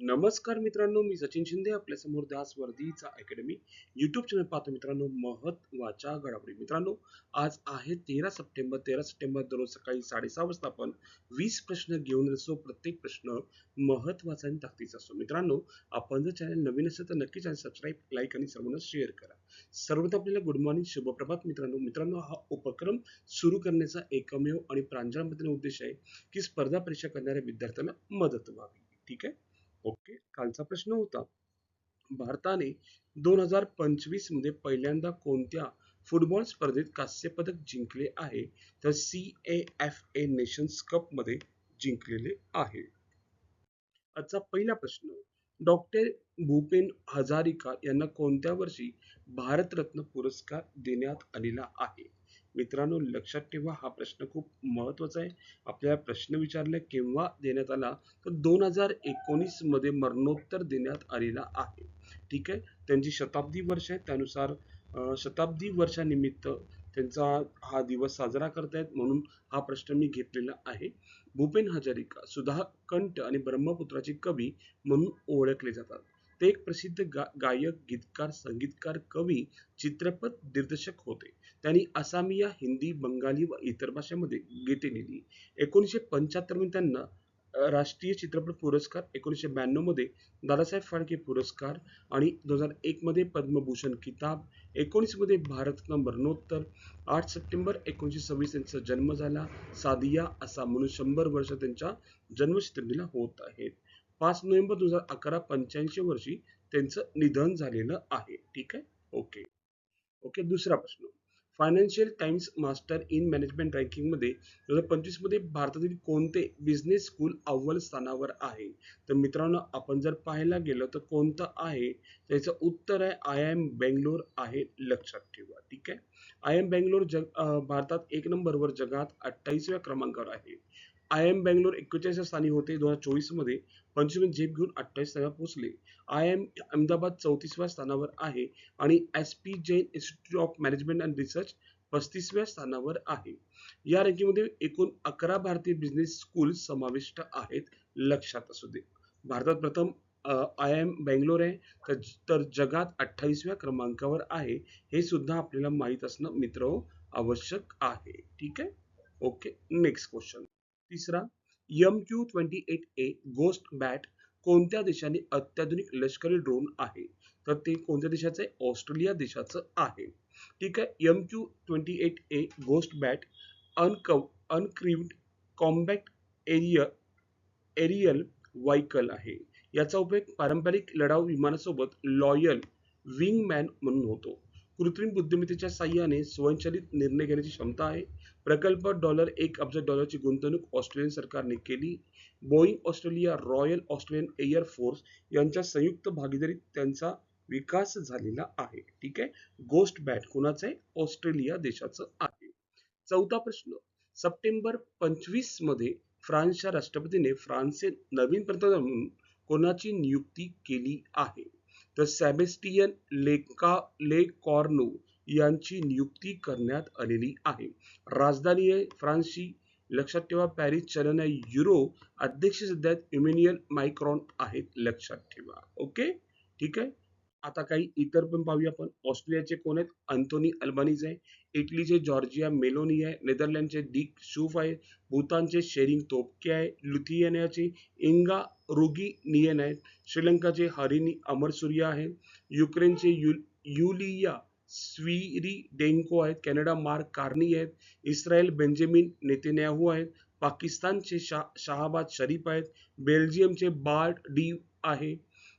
नमस्कार मित्रांनो मी सचिन शिंदे आपल्यासमोर दास वर्दीचा अकॅडमी युट्यूब चॅनल पाहतो मित्रांनो महत्त्वाच्या घडामोडी. मित्रांनो आज आहे तेरा सप्टेंबर. तेरा सप्टेंबर दररोज सकाळी साडेसहा वाजता आपण वीस प्रश्न घेऊन असतो. प्रत्येक प्रश्न महत्त्वाचा आणि ताकदीचा असतो. मित्रांनो आपण जर चॅनल नवीन असेल तर नक्की चॅनल सबस्क्राईब लाईक आणि सर्वांना शेअर करा. सर्वप्रथम आपल्याला गुड मॉर्निंग शुभप्रभात मित्रांनो. मित्रांनो हा उपक्रम सुरू करण्याचा एकमेव आणि प्रांजळामधील उद्देश आहे की स्पर्धा परीक्षा करणाऱ्या विद्यार्थ्यांना मदत व्हावी. ठीक आहे? ओके कालचा प्रश्न होता. भारताने दोन हजार पंचवीसमध्ये पहिल्यांदा कोणत्या फुटबॉल स्पर्धेत कांस्य पदक जिंकले आहे? तर C A F A nations कपमध्ये जिंकलेले आहे. आजचा पहिला प्रश्न डॉक्टर भूपेन हजारिका यांना कोणत्या वर्षी भारतरत्न पुरस्कार देण्यात आलेला आहे? मित्रांनो लक्षात ठेवा हा प्रश्न खूप महत्त्वाचा आहे. आपल्याला प्रश्न विचारला केव्हा देण्यात आला? तर दोन हजार एकोणीसमध्ये मरणोत्तर देण्यात आलेला आहे. ठीक आहे? त्यांची शताब्दी वर्ष आहे. त्यानुसार शताब्दी वर्षानिमित्त त्यांचा हा दिवस साजरा करतायत म्हणून हा प्रश्न मी घेतलेला आहे. भूपेन हजारिका सुधा कंठ आणि ब्रह्मपुत्राचे कवी म्हणून ओळखले जातात. ते एक प्रसिद्ध गा गायक गीतकार संगीतकार कवी चित्रपट दिग्दर्शक होते. त्यांनी आसामिया हिंदी बंगाली व इतर भाषांमध्ये गीते लिहिली. एकोणीसशे पंच्याहत्तरमध्ये त्यांना राष्ट्रीय चित्रपट पुरस्कार एकोणीसशे ब्याण्णवमध्ये दादासाहेब फाळके पुरस्कार आणि दोन हजार एक मध्ये पद्मभूषण किताब एकोणीसमध्ये भारतरत्न मरणोत्तर आठ सप्टेंबर एकोणीसशे सव्वीस त्यांचा जन्म झाला सादिया असा म्हणून शंभर वर्ष त्यांच्या जन्मशताब्दीला होत आहेत. पाच नोव्हेंबर दोन हजार अकरा पंच्याऐंशी वर्षी त्यांचं निधन झालेलं आहे. ठीक आहे? ओके ओके दुसरा प्रश्न. Financial Times master in management रँकिंगमध्ये दोन हजार पंचवीसमध्ये भारतातील कोणते बिझनेस स्कूल अव्वल स्थानावर आहे? तर मित्रांनो आपण जर पाहायला गेलो तर कोणतं आहे? त्याचं उत्तर आहे आय एम बेंगलोर आहे लक्षात ठेवा. ठीक आहे? आय एम बेंगलोर जग भारतात एक नंबरवर जगात अठ्ठावीसव्या क्रमांकावर आहे. आय एम बँगलोर एक्केचाळीसच्या स्थानी होते. दोन हजार चोवीसमध्ये पंचवीस झेप घेऊन अठ्ठावीस स्थानावर पोहोचले. आय एम अहमदाबाद चौतीसव्या स्थानावर आहे आणि S P Jain institute of management and research पस्तीसव्या स्थानावर आहे. या रँकिंगमध्ये एकूण अकरा भारतीय बिझनेस स्कूल समाविष्ट आहेत लक्षात असू दे. भारतात प्रथम आय एम बेंगलोर आहे तर तर जगात अठ्ठावीसव्या क्रमांकावर आहे. हे सुद्धा आपल्याला माहीत असणं मित्र हो, आवश्यक आहे. ठीक आहे? ओके नेक्स्ट क्वेश्चन तिसरा M Q twenty eight A ghost bat कोणत्या देशाने अत्याधुनिक लष्करी ड्रोन आहे? तर ते कोणत्या देशाचं आहे? ऑस्ट्रेलिया देशाचं आहे. ठीक आहे? M Q twenty eight A ghost bat अनकव uncrewed combat एरिय एरियल व्हायकल आहे. याचा उपयोग पारंपरिक लढाऊ विमानासोबत लॉयल विंगमॅन म्हणून होतो. कृत्रिम बुद्धिमत्तेच्या साह्याने स्वयंचलित निर्णय घेण्याची क्षमता आहे. प्रकल्प डॉलर एक अब्ज डॉलरची गुंतवणूक ऑस्ट्रेलियन सरकारने केली. Boeing Australia Royal Australian Air Force यांच्या संयुक्त भागीदारीत त्यांचा विकास झालेला आहे. ठीक आहे? गोस्ट बॅट कोणाचं आहे? ऑस्ट्रेलिया देशाचं आहे. चौथा प्रश्न. सप्टेंबर पंचवीसमध्ये फ्रान्सच्या राष्ट्रपतीने फ्रान्सचे नवीन पंतप्रधान म्हणून कोणाची नियुक्ती केली आहे? तर सॅबेस्टियन लेका ले कॉर्नो यांची नियुक्ती करण्यात आलेली आहे. राजधानी आहे फ्रान्सची. लक्षात ठेवा पॅरिस चलन आहे युरो अध्यक्ष सध्या इम्युनियल मायक्रॉन आहेत. लक्षात ठेवा. ओके? ठीक आहे? आता काही इतर पण पाहूया आपण. ऑस्ट्रेलियाचे कोण आहेत? अँथोनी अल्बानीज आहे. इटलीचे जॉर्जिया मेलोनी आहे. नेदरलँडचे डिक शूफ आहे. भूतानचे शेरिंग तोपके आहे. लुथियानियाचे इंगा रुगी नियन आहेत. श्रीलंकाचे हरिनी अमरसूर्या आहे युक्रेनचे यु युलिया स्वीरी डेंको आहेत. कॅनडा मार्क कार्नी आहेत. इस्रायल बेंजामिन नेतेन्याहू आहेत. पाकिस्तानचे शा शहाबाद शरीफ आहेत. बेल्जियमचे बार्ड डी आहे.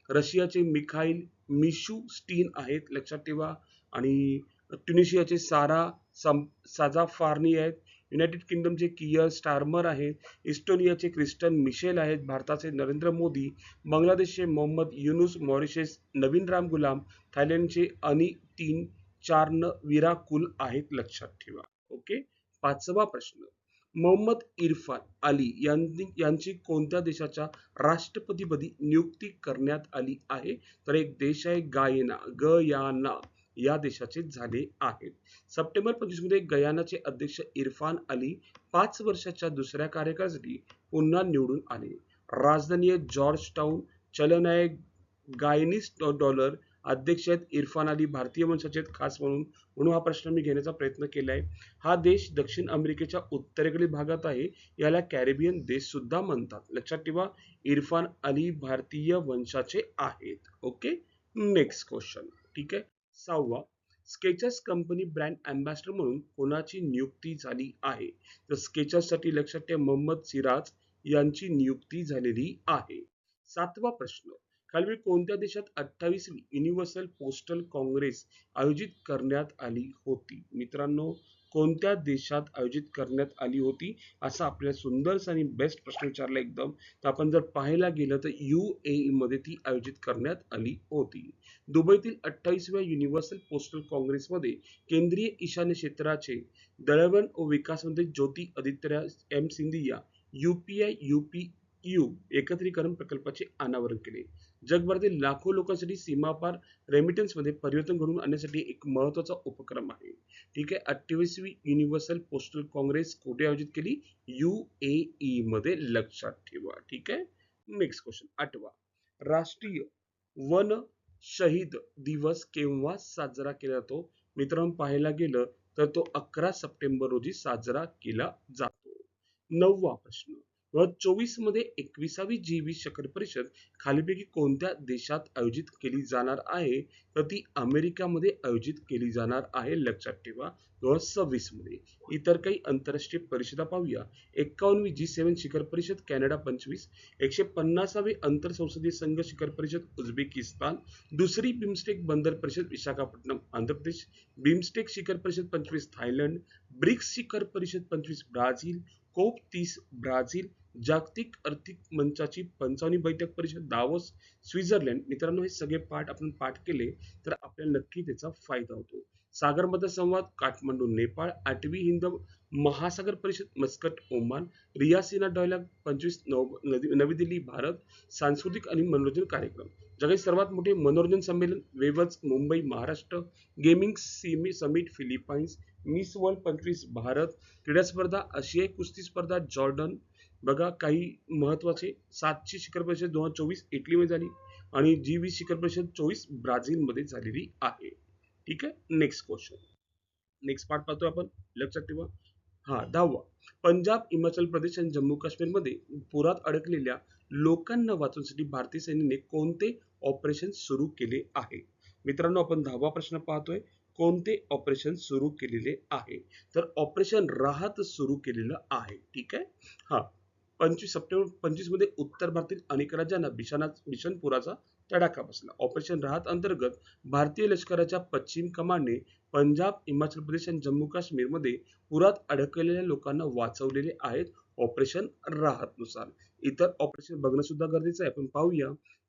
रशियाचे मिखाईल मिशू स्टीन आहेत लक्षात ठेवा. आणि ट्युनिशियाचे सारा सम साजा फार्नी आहेत. युनायटेड किंगडमचे कियर स्टार्मर आहेत. इस्टोनियाचे क्रिस्टन मिशेल आहेत. भारताचे नरेंद्र मोदी बांगलादेशचे मोहम्मद युनुस मॉरिशस नवीन राम गुलाम थायलंडचे अनी तीन चारन विराकुल आहेत लक्षात ठेवा. ओके? पाचवा प्रश्न. मोहम्मद इरफान अली यांनी यांची कोणत्या देशाच्या राष्ट्रपतीपदी नियुक्ती करण्यात आली आहे? तर एक देश आहे गायना गयाना या देशाचे झाले आहेत. सप्टेंबर पंचवीसमध्ये गयानाचे अध्यक्ष इरफान अली पाच वर्षाच्या दुसऱ्या कार्यकाळासाठी पुन्हा निवडून आले. राजधानी आहे जॉर्ज टाउन चलन आहे गायनीस डॉलर अध्यक्ष आहेत इरफान अली भारतीय वंशाचे आहेत खास म्हणून. म्हणून हा प्रश्न मी घेण्याचा प्रयत्न केला आहे. हा देश दक्षिण अमेरिकेच्या उत्तरेकडील भागात आहे. याला कॅरेबियन देश सुद्धा म्हणतात. लक्षात ठेवा इरफान अली भारतीय वंशाचे आहेत. ओके? नेक्स्ट क्वेश्चन ठीक आहे? सहावा. स्केचर्स कंपनी ब्रँड अँबॅसिडर म्हणून कोणाची नियुक्ती झाली आहे? तर स्केचर्ससाठी लक्षात ठेवा मोहम्मद सिराज यांची नियुक्ती झालेली आहे. सातवा प्रश्न. खालील कोणत्या देशात अठ्ठावीस युनिव्हर्सल पोस्टल काँग्रेस आयोजित करण्यात आली होती? मित्रांनो कोणत्या देशात आयोजित करण्यात आली होती? असा आपल्याला सुंदरसा आणि बेस्ट प्रश्न विचारला एकदम. तर आपण जर पाहायला गेलं तर यू ए मध्ये ती आयोजित करण्यात आली होती. दुबईतील अठ्ठावीसव्या युनिव्हर्सल पोस्टल काँग्रेसमध्ये केंद्रीय ईशान्य क्षेत्राचे दळवण व विकास मंत्री Jyotiraditya M Scindia UPI UP U एकत्रीकरण प्रकल्पाचे अनावरण केले. जगभरातील लाखो लोकांसाठी सीमापार रेमिटन्समध्ये परिवर्तन घडवून आणण्यासाठी एक महत्त्वाचा उपक्रम आहे. ठीक आहे? अठ्ठावीसवी युनिव्हर्सल पोस्टल काँग्रेस कुठे आयोजित केली? यू ए ई मध्ये लक्षात ठेवा. ठीक आहे? नेक्स्ट क्वेश्चन आठवा. राष्ट्रीय वन शहीद दिवस केव्हा साजरा केला जातो? मित्रांनो पाहायला गेलं तर तो अकरा सप्टेंबर रोजी साजरा केला जातो. नववा प्रश्न. दोन हजार चोवीसमध्ये एकविसावी जी वीस शिखर परिषद खालीपैकी कोणत्या देशात आयोजित केली जाणार आहे? तर ती अमेरिकामध्ये आयोजित केली जाणार आहे लक्षात ठेवा. दोन हजार सव्वीसमध्ये. इतर काही आंतरराष्ट्रीय परिषदा पाहूया. एक्कावन्नवी जी सेवन शिखर परिषद कॅनडा पंचवीस. एकशे पन्नासावी आंतर संसदीय संघ शिखर परिषद उझबेकिस्तान. दुसरी बिमस्टेक बंदर परिषद विशाखापट्टणम आंध्र प्रदेश बिमस्टेक शिखर परिषद पंचवीस थायलंड. ब्रिक्स शिखर परिषद पंचवीस ब्राझील. कोप तीस ब्राझील जागतिक आर्थिक मंचाची पंचावन्नी बैठक परिषद दावोस स्वित्झर्लंड. मित्रांनो हे सगळे पाठ आपण पाठ केले तर आपल्याला नक्की त्याचा फायदा होतो. सागरमध्य संवाद काठमांडू नेपाळ आठवी हिंद महासागर परिषद मस्कट ओमान रियासिना डॉयलॉग पंचवीस नव नवी दिल्ली भारत सांस्कृतिक आणि मनोरंजन कार्यक्रम. जगातील सर्वात मोठे मनोरंजन संमेलन वेवच मुंबई महाराष्ट्र गेमिंग सिमी समिट फिलिपाईन्स मिस वर्ल्ड पंचवीस भारत क्रीडा स्पर्धा आशियाई कुस्ती स्पर्धा जॉर्डन. बघा काही महत्त्वाचे सातशे शिखर परिषद दोन हजार चोवीस इटलीमध्ये झाली आणि जी वीस शिखर परिषद चोवीस ब्राझीलमध्ये झालेली आहे. ठीक आहे? नेक्स्ट क्वेश्चन नेक्स्ट पार्ट पाहतो आपण. लक्षात ठेवा. हा दहावा. पंजाब हिमाचल प्रदेश आणि जम्मू काश्मीरमध्ये पुरात अडकलेल्या लोकांना वाचवण्यासाठी भारतीय सैन्याने कोणते ऑपरेशन सुरू केले आहे. मित्रांनो आपण दहावा प्रश्न पाहतोय. कोणते ऑपरेशन सुरू केलेले आहे? तर ऑपरेशन राहत सुरू केलेलं आहे. ठीक आहे? हा. पंचवीस सप्टेंबर पंचवीसमध्ये उत्तर भारतातील अनेक राज्यांना भीषणा भीषण पुराचा तडाखा बसला. ऑपरेशन राहत अंतर्गत भारतीय लष्कराच्या पश्चिम कमांडने पंजाब हिमाचल प्रदेश आणि जम्मू काश्मीरमध्ये पुरात अडकलेल्या लोकांना वाचवलेले आहेत. ऑपरेशन राहत नुसार. इतर ऑपरेशन बघणं सुद्धा गरजेचं आहे. आपण पाहूया.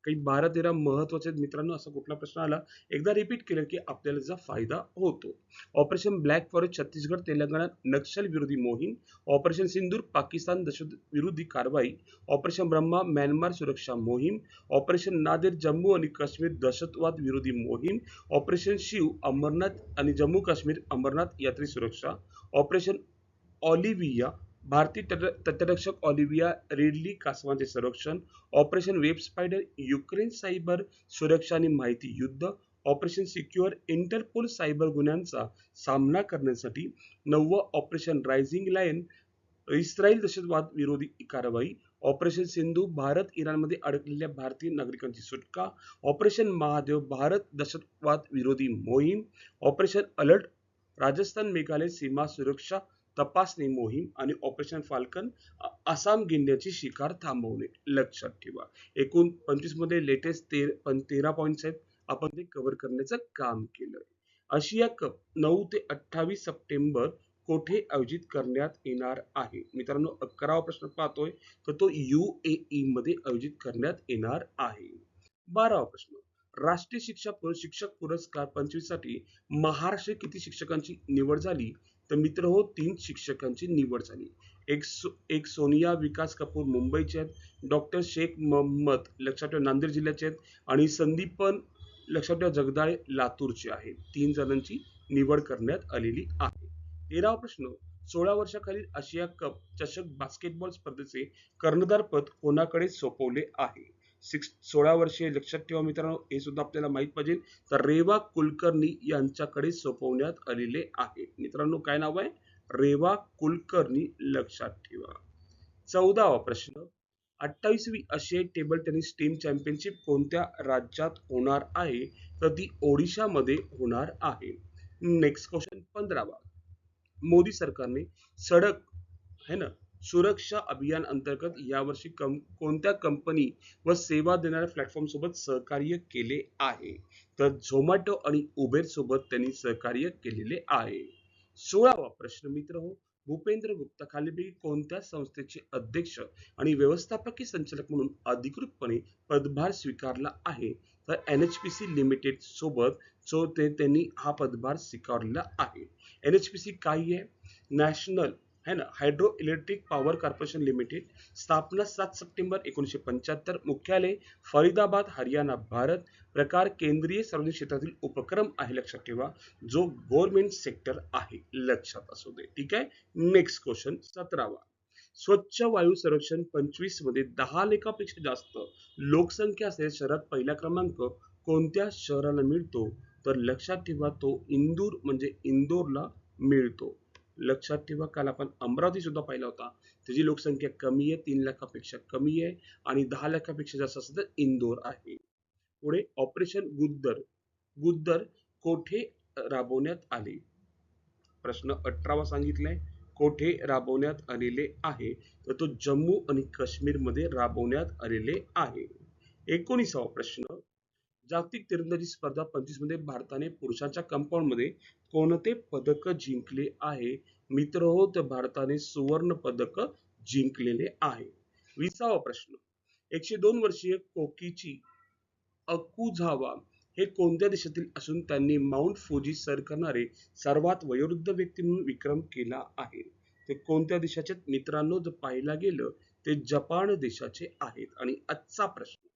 काही बारा तेरा महत्त्वाचे मित्रांनो असा कुठला प्रश्न आला एकदा रिपीट केलं की आपल्याला त्याचा फायदा होतो. Operation black forest Chhattisgarh Telangana Naxal विरोधी मोहीम ऑपरेशन सिंदूर पाकिस्तान दहशत विरोधी कारवाई ऑपरेशन ब्रह्मा म्यानमार सुरक्षा मोहीम ऑपरेशन नादेर जम्मू आणि काश्मीर दहशतवाद विरोधी मोहीम ऑपरेशन शिव अमरनाथ आणि जम्मू काश्मीर अमरनाथ यात्री सुरक्षा ऑपरेशन ऑलिव्हिया भारतीय तट- तटरक्षक ऑलिव्हिया रिडली कासवांचे संरक्षण operation web spider Ukraine cyber सुरक्षा आणि माहिती युद्ध ऑपरेशन सिक्युअर इंटरपोल सायबर गुन्ह्यांचा सामना करण्यासाठी नववं ऑपरेशन रायझिंग लायन इस्रायल दहशतवाद विरोधी कारवाई ऑपरेशन सिंधू भारत इराणमध्ये अडकलेल्या भारतीय नागरिकांची सुटका ऑपरेशन महादेव भारत दहशतवाद विरोधी मोहीम ऑपरेशन अलर्ट राजस्थान मेघालय सीमा सुरक्षा तपासणी मोहीम आणि ऑपरेशन फाल्कन आसाम गिंड्याची शिकार थांबवणे लक्षात ठेवा एकूण पंचवीसमध्ये लेटेस्ट तेर पण तेरा पॉईंट्स आहेत. आपण ते कव्हर करण्याचं काम केलं आशिया कप नऊ ते अठ्ठावीस सप्टेंबर कोठे आयोजित करण्यात येणार आहे? मित्रांनो अकरावा प्रश्न पाहतोय तर तो यू ए ई मध्ये आयोजित करण्यात येणार आहे. बारावा प्रश्न राष्ट्रीय शिक्षा शिक्षक पुरस्कार पंचवीससाठी महाराष्ट्र किती शिक्षकांची निवड झाली? तर मित्र हो तीन शिक्षकांची निवड झाली. एक सो, एक सोनिया विकास कपूर मुंबईचे आहेत. डॉक्टर शेख मोहम्मद लक्षात ठेवा नांदेड जिल्ह्याचे आहेत. आणि संदीपन लक्षात ठेवा जगदाळे लातूरचे आहेत तीन जणांची निवड करण्यात आलेली आहे. तेरावा प्रश्न सोळा वर्षाखालील आशिया कप चषक बास्केटबॉल स्पर्धेचे कर्णधार पद कोणाकडे सोपवले आहे? सिक्स सोळा वर्षे लक्षात ठेवा मित्रांनो हे सुद्धा आपल्याला माहीत पाहिजे. तर रेवा कुलकर्णी यांच्याकडे सोपवण्यात आलेले आहे. मित्रांनो काय नाव आहे? रेवा कुलकर्णी लक्षात ठेवा. चौदावा प्रश्न. अठ्ठावीसवी आशियाई टेबल टेनिस टीम चॅम्पियनशिप कोणत्या राज्यात होणार आहे? तर ती ओडिशामध्ये होणार आहे. नेक्स्ट क्वेश्चन पंधरावा. मोदी सरकारने सडक है ना सुरक्षा अभियान अंतर्गत यावर्षी कम कोणत्या कंपनी व सेवा देणाऱ्या प्लॅटफॉर्म सोबत सहकार्य केले आहे? तर झोमॅटो आणि उबेर सोबत त्यांनी सहकार्य केलेले आहे. सोळावा प्रश्न मित्र हो भूपेंद्र गुप्ता खालीपैकी कोणत्या संस्थेचे अध्यक्ष आणि व्यवस्थापकीय संचालक म्हणून अधिकृतपणे पदभार स्वीकारला आहे? तर N H P C limited सोबत जो ते त्यांनी हा पदभार स्वीकारलेला आहे. एन एच पी सी काय आहे? नॅशनल है ना? Hydro electric power corporation limited स्थापना सात सप्टेंबर एकोणीसशे पंच्याहत्तर. मुख्यालय फरीदाबाद हरियाणा भारत. प्रकार केंद्रीय सार्वजनिक क्षेत्रातील उपक्रम आहे लक्षात ठेवा. जो गव्हर्नमेंट सेक्टर आहे लक्षात असू दे. ठीक आहे? नेक्स्ट क्वेश्चन सतरावा. स्वच्छ वायू संरक्षण पंचवीसमध्ये दहा लेखापेक्षा जास्त लोकसंख्या असलेल्या शहरात पहिला क्रमांक कोणत्या शहराला मिळतो? तर लक्षात ठेवा तो इंदूर म्हणजे इंदोरला मिळतो. लक्षात ठेवा काल आपण अमरावती सुद्धा पाहिला होता. त्याची लोकसंख्या कमी आहे तीन लाखापेक्षा कमी आहे आणि दहा लाखापेक्षा जास्त असेल तर इंदोर आहे. पुढे ऑपरेशन गुद्दर गुद्दर कोठे राबवण्यात आले? प्रश्न अठरावा सांगितलाय कोठे राबवण्यात आलेले आहे? तर तो जम्मू आणि काश्मीरमध्ये राबवण्यात आलेले आहे. एकोणीसावा प्रश्न जागतिक तिरंदाजी स्पर्धा पंचवीसमध्ये भारताने पुरुषांच्या कंपाऊंडमध्ये कोणते पदक जिंकले आहे? मित्र होत तर भारताने सुवर्ण पदक जिंकलेले आहे. विसावा प्रश्न. एकशे दोन वर्षीय कोकीची अकुझावा हे कोणत्या देशातील असून त्यांनी माउंट फुजी सर करणारे सर्वात वयोवृद्ध व्यक्ती म्हणून विक्रम केला आहे? ते कोणत्या देशाचे? मित्रांनो जर पाहायला गेलं ते जपान देशाचे आहेत. आणि आजचा प्रश्न.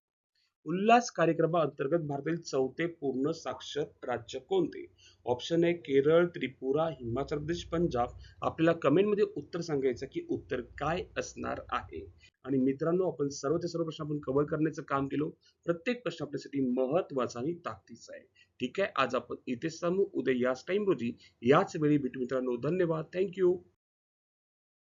उल्हास कार्यक्रमाअंतर्गत भारतातील चौथे पूर्ण साक्षर राज्य कोणते? ऑप्शन आहे केरळ त्रिपुरा हिमाचल प्रदेश पंजाब. आपल्याला कमेंटमध्ये उत्तर सांगायचं की उत्तर काय असणार आहे? आणि मित्रांनो आपण सर्व ते सर्व प्रश्न आपण कव्हर करण्याचं काम केलो. प्रत्येक प्रश्न आपल्यासाठी महत्त्वाचा आणि ताकदीचा आहे. ठीक आहे? आज आपण इथेच सांगू उद्या याच टाइम रोजी याच वेळी भेटू मित्रांनो. धन्यवाद. थँक्यू